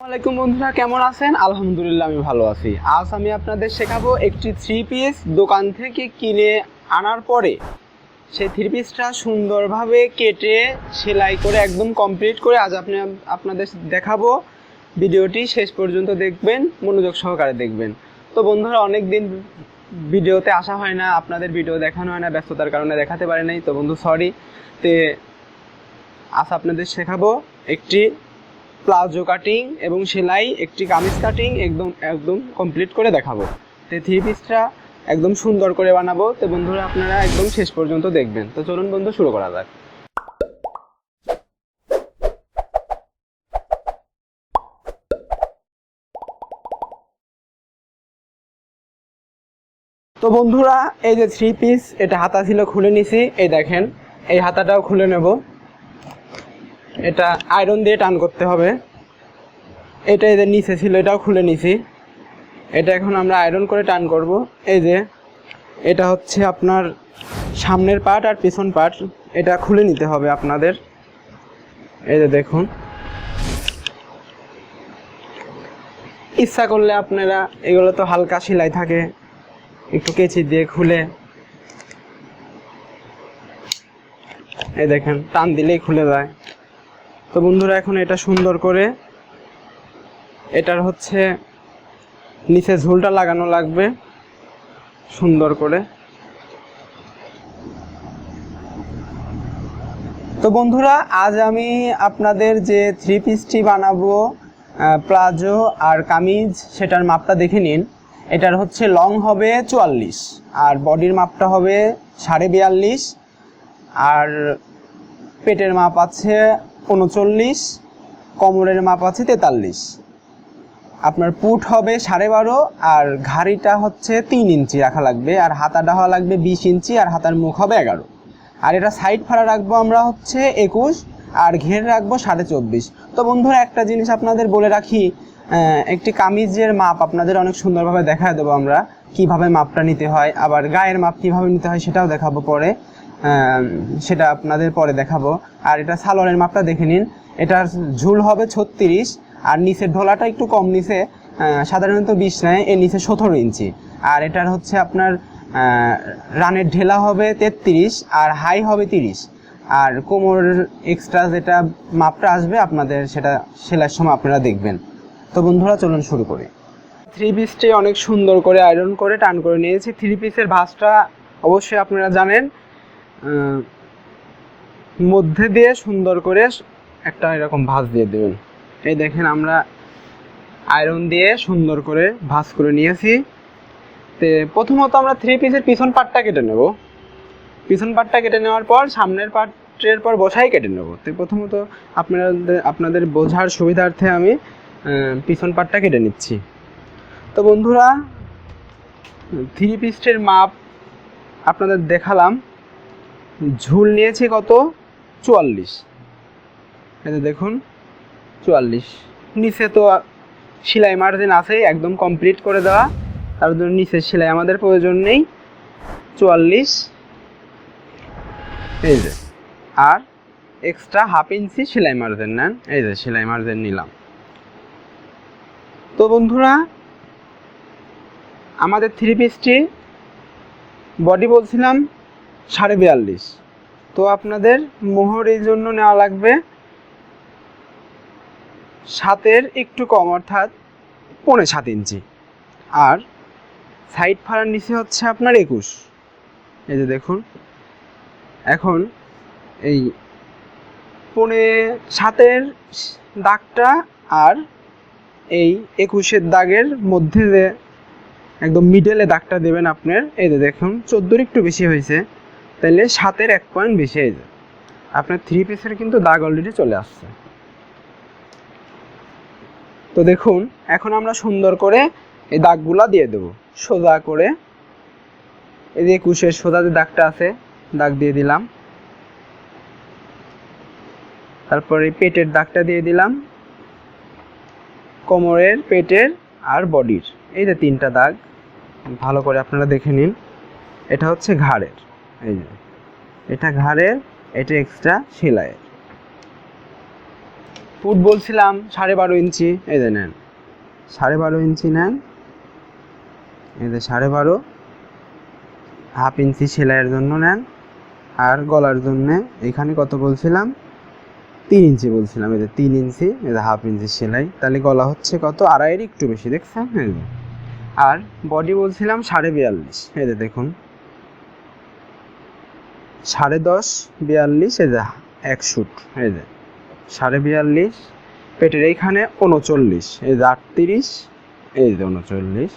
আসসালামাইকুম বন্ধুরা, কেমন আছেন? আলহামদুলিল্লাহ আমি ভালো আছি। আজ আমি আপনাদের শেখাবো একটি থ্রি পিস দোকান থেকে কিনে আনার পরে। সেই থ্রি পিসটা সুন্দরভাবে কেটে সেলাই করে একদম কমপ্লিট করে আজ আপনি আপনাদের দেখাবো। ভিডিওটি শেষ পর্যন্ত দেখবেন, মনোযোগ সহকারে দেখবেন। তো বন্ধুরা অনেক দিন ভিডিওতে আসা হয় না, আপনাদের ভিডিও দেখানো হয় না, ব্যস্ততার কারণে দেখাতে পারি নাই। তো বন্ধু সরি তে আজ আপনাদের শেখাবো একটি প্লাজো কাটিং এবং সেলাই, একটি কামিজ কাটিং একদম একদম কমপ্লিট করে দেখাবো। তো থ্রি পিসটা একদম সুন্দর করে বানাবো। তো বন্ধুরা আপনারা একদম শেষ পর্যন্ত দেখবেন। তো চলুন বন্ধু, শুরু করা যাক। তো বন্ধুরা, এই যে থ্রি পিস এটা হাতা ছিল খুলে নিছি। এই দেখেন, এই হাতাটাও খুলে নেব। এটা আয়রন দিয়ে টান করতে হবে। এটা এদের নিচে ছিল, এটাও খুলে নিছি। এটা এখন আমরা আয়রন করে টান করব। এই যে, এটা হচ্ছে আপনার সামনের পার্ট আর পিছন পার্ট। এটা খুলে নিতে হবে আপনাদের। এই যে দেখুন। ইচ্ছা করলে আপনারা এগুলো তো হালকা সেলাই থাকে। একটু কেচি দিয়ে খুলে। এই দেখেন, টান দিলেই খুলে যায়। তো বন্ধুরা, এখন এটা সুন্দর করে এটার হচ্ছে নিচে ঝুলটা লাগানো লাগবে, সুন্দর করে। তো বন্ধুরা, আজ আমি আপনাদের যে থ্রি পিসটি বানাবো প্লাজো আর কামিজ, সেটার মাপটা দেখে নিন। এটার হচ্ছে লং হবে চুয়াল্লিশ, আর বডির মাপটা হবে সাড়ে বিয়াল্লিশ, আর পেটের মাপ আছে উনচল্লিশ, কোমরের মাপ আছে তেতাল্লিশ। আপনার পুট হবে সাড়ে বারো, আর ঘাড়িটা হচ্ছে তিন ইঞ্চি রাখা লাগবে, আর হাতাটা হওয়া লাগবে বিশ ইঞ্চি, আর হাতার মুখ হবে এগারো। আর এটা সাইড ফাড়া রাখব আমরা হচ্ছে একুশ, আর ঘের রাখব সাড়ে চব্বিশ। তো বন্ধুরা, একটা জিনিস আপনাদের বলে রাখি একটি কামিজের মাপ আপনাদের অনেক সুন্দরভাবে দেখা দেবো আমরা, কীভাবে মাপটা নিতে হয়, আবার গায়ের মাপ কীভাবে নিতে হয় সেটাও দেখাবো পরে। সেটা আপনাদের পরে দেখাবো। আর এটা সালোয়ারের মাপটা দেখে নিন। এটার ঝুল হবে ছত্রিশ, আর নিচের ঢোলাটা একটু কম নিচে সাধারণত বিশ নেয়, এর নিচে সতেরো ইঞ্চি। আর এটার হচ্ছে আপনার রানের ঢেলা হবে তেত্রিশ, আর হাই হবে তিরিশ। আর কোমর এক্সট্রা যেটা মাপটা আসবে আপনাদের, সেটা সেলাইয়ের সময় আপনারা দেখবেন। তো বন্ধুরা, চলুন শুরু করি। থ্রি পিসটি অনেক সুন্দর করে আয়রন করে টান করে নিয়েছি। থ্রি পিসের ভাঁজটা অবশ্যই আপনারা জানেন। মধ্যে দিয়ে সুন্দর করে একটা এরকম ভাঁজ দিয়ে দেবেন। এই দেখেন আমরা আয়রন দিয়ে সুন্দর করে ভাঁজ করে নিয়েছি। তে প্রথমত আমরা থ্রি পিসের পিছন পাটটা কেটে নেব। পিছন পাটটা কেটে নেওয়ার পর সামনের পাটের পর বসাই কেটে নেব। তো প্রথমত আপনাদের আপনাদের বোঝার সুবিধার্থে আমি পিছন পাটটা কেটে নিচ্ছি। তো বন্ধুরা থ্রি পিসের মাপ আপনাদের দেখালাম। ঝুল নিয়েছি কত? চুয়াল্লিশ। যে দেখুন, চুয়াল্লিশ। নিচে তো সেলাই মার্জিন আছে একদম কমপ্লিট করে দেওয়া। তার জন্য নিচে সেলাই আমাদের প্রয়োজন নেই। চুয়াল্লিশ। এই যে, আর এক্সট্রা হাফ ইঞ্চি সেলাই মার্জিন নেন। এই যে সেলাই মার্জিন নিলাম। তো বন্ধুরা, আমাদের থ্রি পিসটি বডি বলছিলাম সাড়ে বিয়াল্লিশ। তো আপনাদের মোহর এই জন্য নেওয়া লাগবে সাতের একটু কম, অর্থাৎ পৌনে সাত ইঞ্চি। আর সাইড ফাড়ার নিচে হচ্ছে আপনার একুশ। এই যে দেখুন, এখন এই পৌনে সাতের দাগটা আর এই একুশের দাগের মধ্যে যে একদম মিডলে দাগটা দেবেন আপনার, এই যে দেখুন, চোদ্দোর একটু বেশি হয়েছে। তাহলে সাতের এক পয়েন্ট বেশি হয়ে যায়। আপনার থ্রি পিসের কিন্তু দাগ অলরেডি চলে আসছে। তো দেখুন, এখন আমরা সুন্দর করে এই দাগগুলা দিয়ে দেব। সোজা করে এই যে একুশের সোজা যে দাগটা আছে, দাগ দিয়ে দিলাম। তারপরে পেটের দাগটা দিয়ে দিলাম। কোমরের পেটের আর বডির। এই যে তিনটা দাগ, ভালো করে আপনারা দেখে নিন। এটা হচ্ছে ঘাড়ের। এই যে। এটা ঘাড়ের এটা এক্সট্রা সেলাইয়ের। ফুট বলছিলাম সাড়ে বারো ইঞ্চি। এই যে নেন। সাড়ে বারো ইঞ্চি নেন। এই যে সাড়ে বারো। হাফ ইঞ্চি সেলাইয়ের জন্য নেন। আর গলার জন্যে এখানে কত বলছিলাম? তিন ইঞ্চি বলছিলাম। এই যে তিন ইঞ্চি যে হাফ ইঞ্চি সেলাই। তাহলে গলা হচ্ছে কত? আড়াইয়ের একটু বেশি, দেখছেন? আর বডি বলছিলাম সাড়ে বিয়াল্লিশ। যে দেখুন। সাড়ে দশ, বিয়াল্লিশ, এই যে, এক শুট, এই যে। সাড়ে বিয়াল্লিশ, পেটের এইখানে উনচল্লিশ, এই যে আটত্রিশ, এই যে উনচল্লিশ।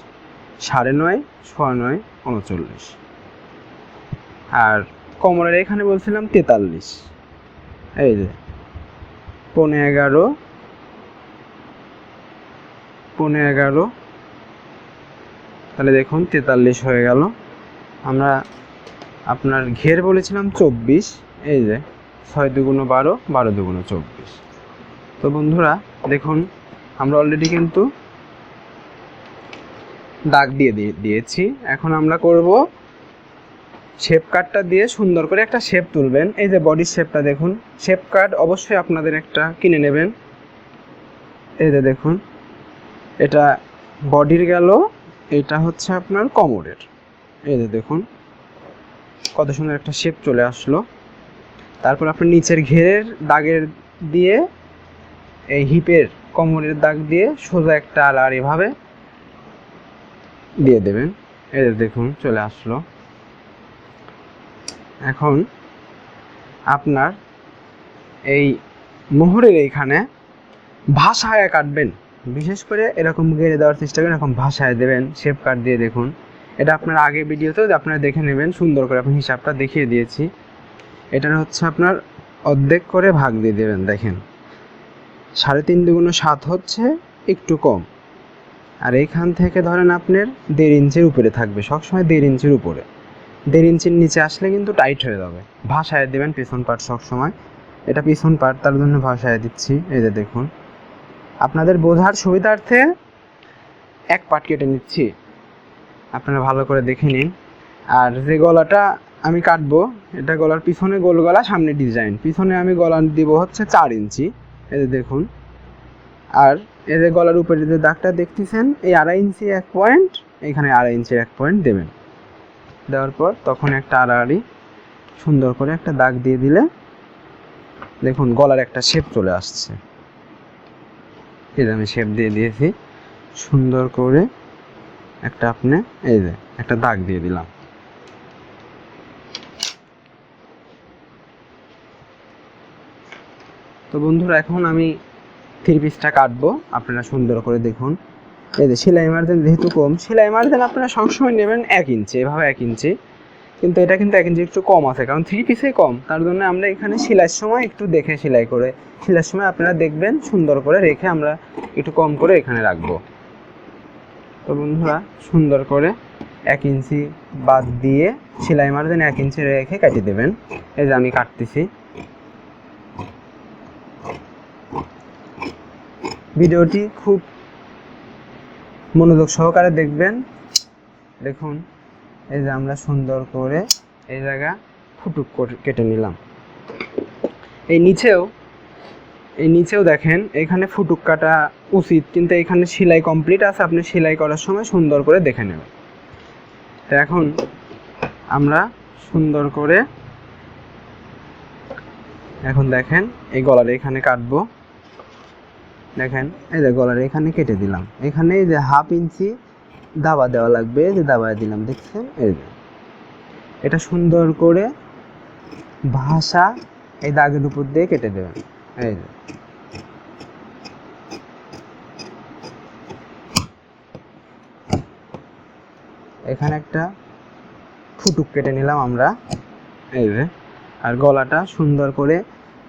সাড়ে নয়, ছয় নয়, উনচল্লিশ। আর কোমরের এখানে বলছিলাম তেতাল্লিশ। এই যে, পনে এগারো পনে এগারো। তাহলে দেখুন তেতাল্লিশ হয়ে গেল। আমরা আপনার ঘের বলেছিলাম চব্বিশ, এই যে ছয় দুগুণো বারো বারো দুগুণো চব্বিশ। তো বন্ধুরা, দেখুন, আমরা অলরেডি কিন্তু দাগ দিয়ে দিয়ে- দিয়েছি। এখন আমরা করব শেপ কার্ডটা দিয়ে সুন্দর করে একটা শেপ তুলবেন। এই যে বডির শেপটা দেখুন শেপ কার্ড অবশ্যই আপনাদের একটা কিনে নেবেন। এই যে দেখুন, এটা বডির গেল, এটা হচ্ছে আপনার কোমরের এই যে দেখুন কত সুন্দর একটা শেপ চলে আসলো। তারপর আপনার নিচের ঘেরের দাগের দিয়ে, এই হিপের কোমরের দাগ দিয়ে সোজা একটা আলার এভাবে দিয়ে দেবেন। এই দেখুন, চলে আসলো। এখন আপনার এই মোহরের এইখানে ভাষায় কাটবেন। বিশেষ করে এরকম গেড়ে দেওয়ার চেষ্টা করেন এরকম ভাষায় দেবেন শেপ কাট দিয়ে দেখুন। এটা আপনার আগে ভিডিওতেও আপনারা দেখে নেবেন, সুন্দর করে আপনি হিসাবটা দেখিয়ে দিয়েছি। এটার হচ্ছে আপনার অর্ধেক করে ভাগ দিয়ে দেবেন, দেখেন। সাড়ে তিন দুগুণ সাত হচ্ছে একটু কম। আর এইখান থেকে ধরেন আপনার দেড় ইঞ্চির উপরে থাকবে, সবসময় দেড় ইঞ্চির উপরে। দেড় ইঞ্চির নিচে আসলে কিন্তু টাইট হয়ে যাবে। ভাষায় দেবেন পিছন পার্ট সবসময়। এটা পিছন পার্ট তার জন্য ভাষায় দিচ্ছি, এই যে দেখুন। আপনাদের বোঝার সুবিধার্থে এক পার্ট কেটে নিচ্ছি। আপনারা ভালো করে দেখে নিন। আর যে গলাটা আমি কাটবো, এটা গলার পিছনে গোল গলা, সামনে ডিজাইন। পিছনে আমি গলা দিব হচ্ছে চার ইঞ্চি। এই যে দেখুন। আর এই যে গলার উপরে যে দাগটা দেখতেছেন, এই আড়াই ইঞ্চি এক পয়েন্ট, এখানে আড়াই ইঞ্চির এক পয়েন্ট দেবেন। দেওয়ার পর তখন একটা আড়াআড়ি সুন্দর করে একটা দাগ দিয়ে দিলে দেখুন গলার একটা শেপ চলে আসছে। যে আমি শেপ দিয়ে দিয়েছি। সুন্দর করে একটা আপনি, এই যে, একটা দাগ দিয়ে দিলাম। তো বন্ধুরা, এখন আমি থ্রি পিসটা কাটবো। আপনারা সুন্দর করে দেখুন। এই যে, সেলাই মার্জিন যেহেতু কম, সেলাই মার্জিন আপনারা সবসময় নেবেন এক ইঞ্চি, এভাবে এক ইঞ্চি। কিন্তু এটা কিন্তু এক ইঞ্চি একটু কম আছে, কারণ থ্রি পিসে কম। তার জন্য আমরা এখানে সেলাইয়ের সময় একটু দেখে সেলাই করে, সেলাইয়ের সময় আপনারা দেখবেন সুন্দর করে রেখে আমরা একটু কম করে এখানে রাখব। তো বন্ধুরা, সুন্দর করে এক ইঞ্চি বাদ দিয়ে সেলাই মার্জিন এক ইঞ্চি রেখে কেটে দেবেন। এই যে আমি কাটতেছি। ভিডিওটি খুব মনোযোগ সহকারে দেখবেন। দেখুন, এই যে আমরা সুন্দর করে এই জায়গা ফুটুক কেটে নিলাম। এই নিচেও এই নিচেও দেখেন, এখানে ফুটুক কাটা উচিত, কিন্তু এখানে সেলাই কমপ্লিট আছে, আপনি সেলাই করার সময় সুন্দর করে দেখে নেবেন। তো এখন আমরা সুন্দর করে এখন দেখেন, এই গলার এখানে কাটবো। দেখেন, এই যে গলার এখানে কেটে দিলাম। এখানে এই যে হাফ ইঞ্চি দাবা দেওয়া লাগবে যে দাবায় দিলাম, দেখছেন? এই যে। এটা সুন্দর করে ভাষা এই দাগের উপর দিয়ে কেটে দেবেন। এই এখানে একটা ফুটুক কেটে নিলাম আমরা। এই যে, আর গলাটা সুন্দর করে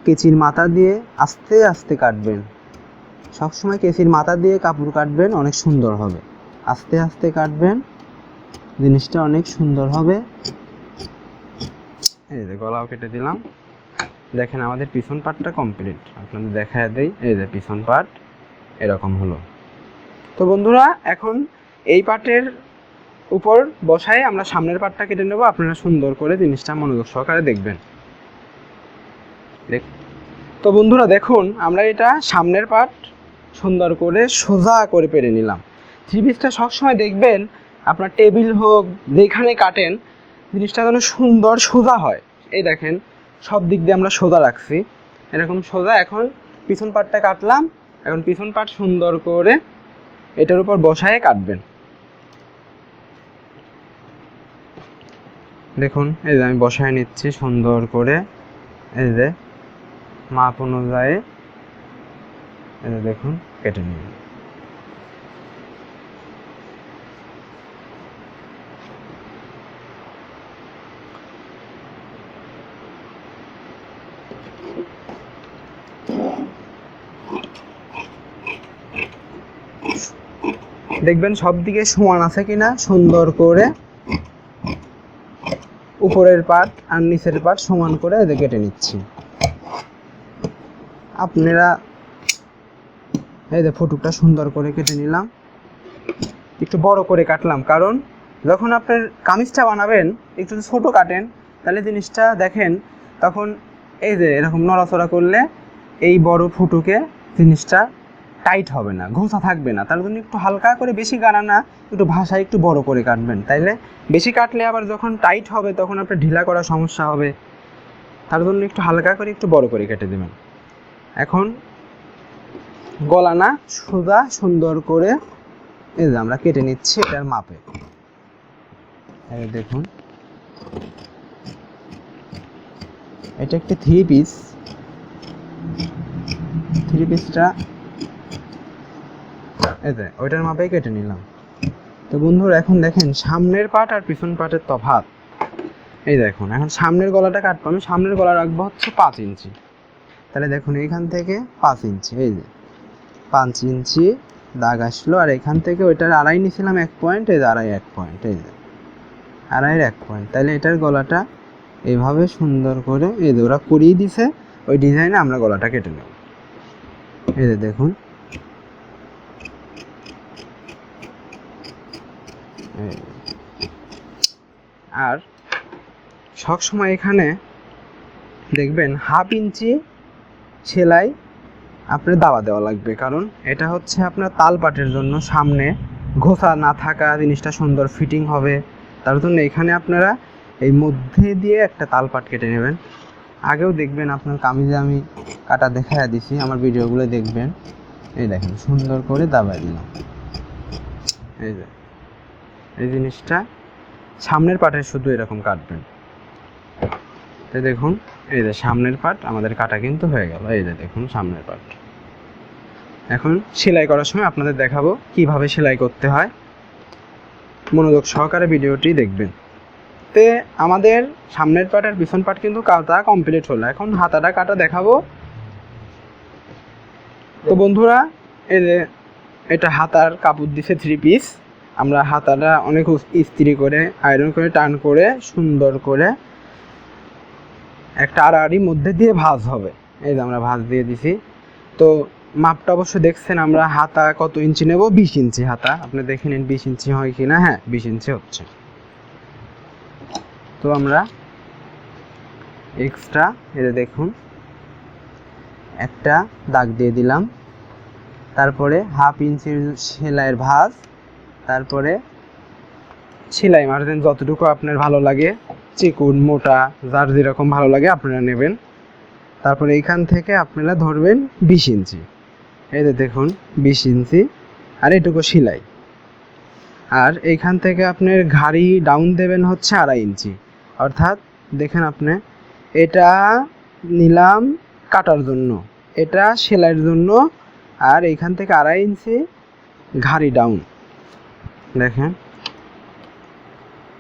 কেচির মাথা দিয়ে আস্তে আস্তে কাটবেন। সবসময় কেসির মাথা দিয়ে কাপড় কাটবেন, অনেক সুন্দর হবে। আস্তে আস্তে কাটবেন, জিনিসটা অনেক সুন্দর হবে। এই যে, গলাও কেটে দিলাম। দেখেন, আমাদের পিছন পার্টটা কমপ্লিট আপনাদের দেখায় দেই, এই যে পিছন পার্ট এরকম হলো। তো বন্ধুরা, এখন এই পার্টের উপর বসায় আমরা সামনের পার্টটা কেটে নেব। আপনারা সুন্দর করে জিনিসটা মনোযোগ সহকারে দেখবেন। দেখ তো বন্ধুরা, দেখুন, আমরা এটা সামনের পার্ট সুন্দর করে সোজা করে পেরে নিলাম। থ্রি পিসটা সবসময় দেখবেন, আপনার টেবিল হোক, যেখানে কাটেন, জিনিসটা যেন সুন্দর সোজা হয়। এই দেখেন সব দিক দিয়ে আমরা সোজা রাখছি। এরকম সোজা এখন পিছন পাটটা কাটলাম। এখন পিছন পাট সুন্দর করে এটার উপর বসায় কাটবেন। দেখুন, এই যে আমি বসায় নিচ্ছি সুন্দর করে। এই যে মাপ অনুযায়ী। এই যে দেখুন, কেটে নিন দেখবেন সব দিকে সমান আছে কিনা, সুন্দর করে উপরের পার্ট আর নিচের পার্ট সমান করে কেটে নিচ্ছি। আপনারা এই যে ফটুকটা সুন্দর করে কেটে নিলাম। একটু বড় করে কাটলাম, কারণ যখন আপনার কামিজটা বানাবেন, একটু ছোট কাটেন, তাহলে জিনিসটা দেখেন, তখন এই যে এরকম নড়াচড়া করলে এই বড় ফুটুকে জিনিসটা টাইট হবে না, ঘোষা থাকবে না। তার জন্য একটু হালকা করে বেশি কাটা না, একটু ভাষা একটু বড় করে কাটবেন। তাইলে বেশি কাটলে আবার যখন টাইট হবে, তখন আপনার ঢিলা করার সমস্যা হবে। তার জন্য একটু হালকা করে একটু বড় করে কেটে দেবেন। এখন গলা না সোজা সুন্দর করে এই যে আমরা কেটে নিচ্ছি এটার মাপে। দেখুন। এটা একটি থ্রি পিস থ্রি পিসটা যে, ওইটার মাপেই কেটে নিলাম। তো বন্ধুরা, এখন দেখেন, সামনের পাট আর পিছন পাটের তফাৎ। এই দেখুন, এখন সামনের গলাটা কাটবো আমি। সামনের গলা রাখব হচ্ছে পাঁচ ইঞ্চি। তাহলে দেখুন এইখান থেকে পাঁচ ইঞ্চি, এই যে। পাঁচ ইঞ্চি দাগ আসলো, আর এখান থেকে ওইটার আড়াই নিয়েছিলাম এক পয়েন্ট, এই আড়াই এক পয়েন্ট, এই যে। আড়াইয়ের এক পয়েন্ট। তাহলে এটার গলাটা এইভাবে সুন্দর করে, এই যে ওরা করিয়ে দিছে, ওই ডিজাইনে আমরা গলাটা কেটে নেব। এই যে দেখুন আর সবসময় এখানে দেখবেন হাফ ইঞ্চি সেলাই আপনার দাওয়া দেওয়া লাগবে। কারণ এটা হচ্ছে আপনার তাল পাটের জন্য সামনে ঘোষা না থাকা জিনিসটা সুন্দর ফিটিং হবে। তার জন্য এখানে আপনারা এই মধ্যে দিয়ে একটা তাল পাট কেটে নেবেন। আগেও দেখবেন আপনার কামিজে আমি কাটা দেখায় দিছি, আমার ভিডিওগুলো দেখবেন। এই দেখেন, সুন্দর করে দাবায় দিলাম। এই যে। এই জিনিসটা সামনের পাটে শুধু এরকম কাটবেন। তো দেখুন, এই যে সামনের পাট, আমাদের কাটা কিন্তু হয়ে গেল। এই যে দেখুন, সামনের পাট। এখন সেলাই করার সময় আপনাদের দেখাবো কীভাবে সেলাই করতে হয়। মনোযোগ সহকারে ভিডিওটি দেখবেন। তে আমাদের সামনের পাট আর পিছন পাট কিন্তু কাটা কমপ্লিট হলো। এখন হাতাটা কাটা দেখাবো। তো বন্ধুরা, এই যে এটা হাতার কাপড় দিছে থ্রি পিস আমরা হাতাটা অনেক ইস্ত্রি করে আয়রন করে, টান করে, সুন্দর করে একটা আড়াআড়ি মধ্যে দিয়ে ভাঁজ হবে। এই যে আমরা ভাঁজ দিয়ে দিছি। তো মাপটা অবশ্য দেখছেন আমরা হাতা কত ইঞ্চি নেব? বিশ ইঞ্চি হাতা। আপনি দেখে নিন বিশ ইঞ্চি হয় কি না হ্যাঁ বিশ ইঞ্চি হচ্ছে। তো আমরা এক্সট্রা এটা দেখুন, একটা দাগ দিয়ে দিলাম। তারপরে হাফ ইঞ্চির সেলাইয়ের ভাঁজ। তারপরে সেলাই মারবেন যতটুকু আপনার ভালো লাগে, চিকুন, মোটা, যার যেরকম ভালো লাগে আপনারা নেবেন। তারপরে এইখান থেকে আপনারা ধরবেন বিশ ইঞ্চি। এই দেখুন, বিশ ইঞ্চি, আর এটুকু সেলাই। আর এইখান থেকে আপনার ঘাড়ি ডাউন দেবেন হচ্ছে আড়াই ইঞ্চি। অর্থাৎ দেখেন আপনি, এটা নিলাম কাটার জন্য, এটা সেলাইয়ের জন্য, আর এইখান থেকে আড়াই ইঞ্চি ঘাড়ি ডাউন দেখেন।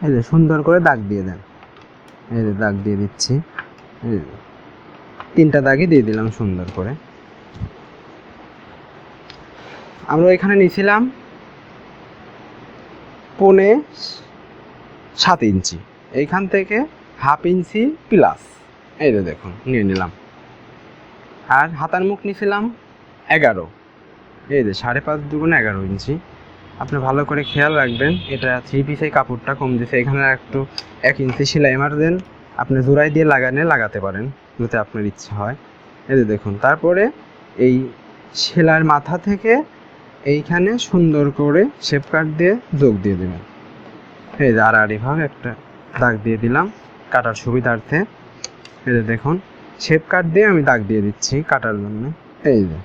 এই যে সুন্দর করে দাগ দিয়ে দেন। এই যে দাগ দিয়ে দিচ্ছি। তিনটা দাগই দিয়ে দিলাম সুন্দর করে। আমরা এখানে নিয়েছিলাম পনে সাত ইঞ্চি। এইখান থেকে হাফ ইঞ্চি প্লাস। এই যে দেখুন, নিয়ে নিলাম। আর হাতার মুখ নিয়েছিলাম এগারো। এই যে সাড়ে পাঁচ দুগুণ এগারো ইঞ্চি। আপনি ভালো করে খেয়াল রাখবেন, এটা থ্রি পিসের কাপড়টা কম দিছে। এখানে একটু এক ইঞ্চি সেলাই মার দেন, আপনি জোড়াই দিয়ে লাগানে লাগাতে পারেন, যাতে আপনার ইচ্ছা হয়। এই যে দেখুন, তারপরে এই সেলার মাথা থেকে এইখানে সুন্দর করে শেপ কাট দিয়ে যোগ দিয়ে দেবেন। এই যে আড়াআড়িভাবে একটা দাগ দিয়ে দিলাম কাটার সুবিধার্থে। এই যে দেখুন, শেপ কাট দিয়ে আমি দাগ দিয়ে দিচ্ছি কাটার জন্য। এই যে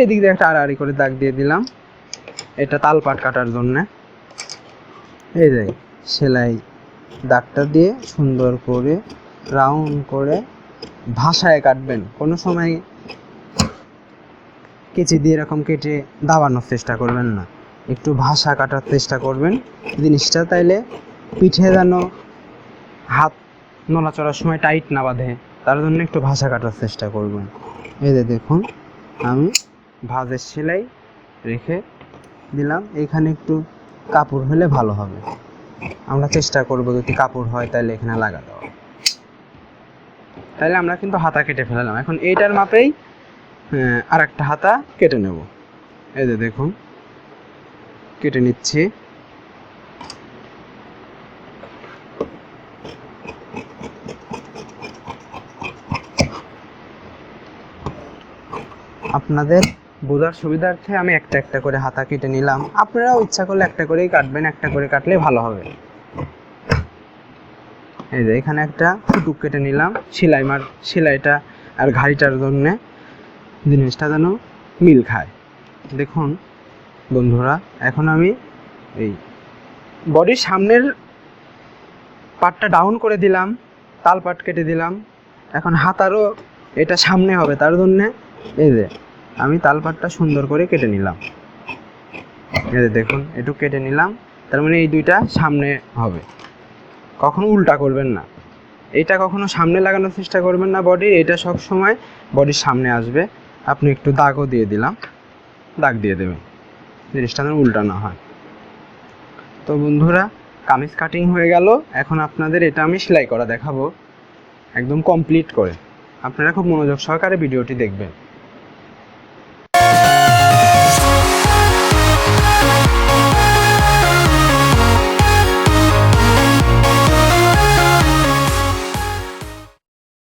এই দিক দিয়ে একটা আড়াআড়ি করে দাগ দিয়ে দিলাম। এটা তালপাট কাটার জন্য। এই যে, সেলাই দাগটা দিয়ে সুন্দর করে রাউন্ড করে ভাষায় কাটবেন। কোনো সময় কেচি দিয়ে এরকম কেটে দাবানোর চেষ্টা করবেন না। একটু ভাষা কাটার চেষ্টা করবেন। জিনিসটা তাইলে পিঠে যেন হাত নড়াচড়ার সময় টাইট না বাঁধে, তার জন্য একটু ভাষা কাটার চেষ্টা করবেন। এই যে দেখুন, আমি ভাজের সেলাই রেখে দিলাম। এখানে একটু কাপড় হলে ভালো হবে। আমরা চেষ্টা করব যদি কাপড় হয় তাহলে এখানে লাগা দেওয়া তাহলে আমরা কিন্তু হাতা কেটে ফেলালাম। এখন এইটার মাপেই আর একটা হাতা কেটে নেব। এই যে দেখুন, কেটে নিচ্ছি। আপনাদের বোঝার সুবিধার্থে আমি একটা একটা করে হাতা কেটে নিলাম। আপনারাও ইচ্ছা করলে একটা করেই কাটবেন, একটা করে কাটলে ভালো হবে। এই যে এখানে একটা ফুটুক কেটে নিলাম, সেলাই মার, সেলাইটা আর ঘাড়িটার জন্যে জিনিসটা যেন মিল খায়। দেখুন বন্ধুরা, এখন আমি এই বডির সামনের পাটটা ডাউন করে দিলাম তাল পাট কেটে দিলাম। এখন হাতারও এটা সামনে হবে, তার জন্যে এই যে আমি তালপাটটা সুন্দর করে কেটে নিলাম। দেখুন, একটু কেটে নিলাম, তার মানে এই দুইটা সামনে হবে। কখনো উল্টা করবেন না। এটা কখনো সামনে লাগানোর চেষ্টা করবেন না বডির এটা সব সময় বডির সামনে আসবে। আপনি একটু দাগও দিয়ে দিলাম, দাগ দিয়ে দেবেন। জিনিসটা যেন উল্টা না হয়। তো বন্ধুরা, কামিজ কাটিং হয়ে গেল। এখন আপনাদের এটা আমি সেলাই করা দেখাবো। একদম কমপ্লিট করে। আপনারা খুব মনোযোগ সহকারে ভিডিওটি দেখবেন।